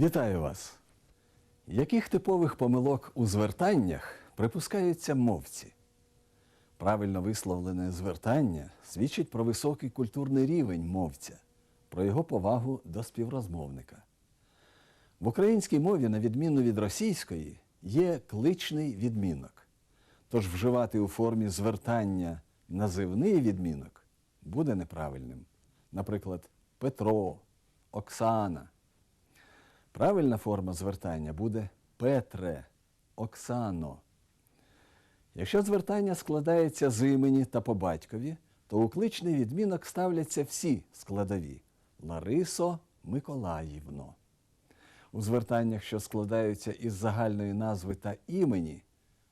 Вітаю вас! Яких типових помилок у звертаннях припускаються мовці? Правильно висловлене звертання свідчить про високий культурний рівень мовця, про його повагу до співрозмовника. В українській мові, на відміну від російської, є кличний відмінок. Тож вживати у формі звертання називний відмінок буде неправильним. Наприклад, Петро, Оксана. Правильна форма звертання буде Петре, Оксано. Якщо звертання складається з імені та по батькові, то у кличний відмінок ставляться всі складові Ларисо Миколаївно. У звертаннях, що складаються із загальної назви та імені,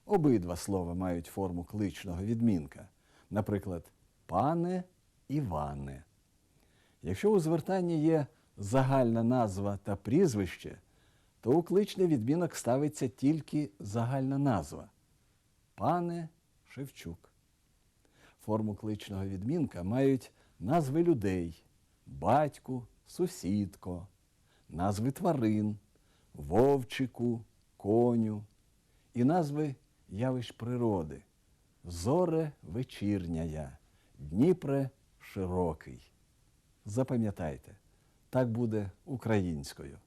обидва слова мають форму кличного відмінка, наприклад, пане Іване. Якщо у звертанні є загальна назва та прізвище, то у кличний відмінок ставиться тільки загальна назва. Пане Шевчук. Форму кличного відмінка мають назви людей, батьку, сусідко, назви тварин, вовчику, коню. І назви явищ природи. Зоре вечірняя, Дніпре широкий. Запам'ятайте, так буде українською.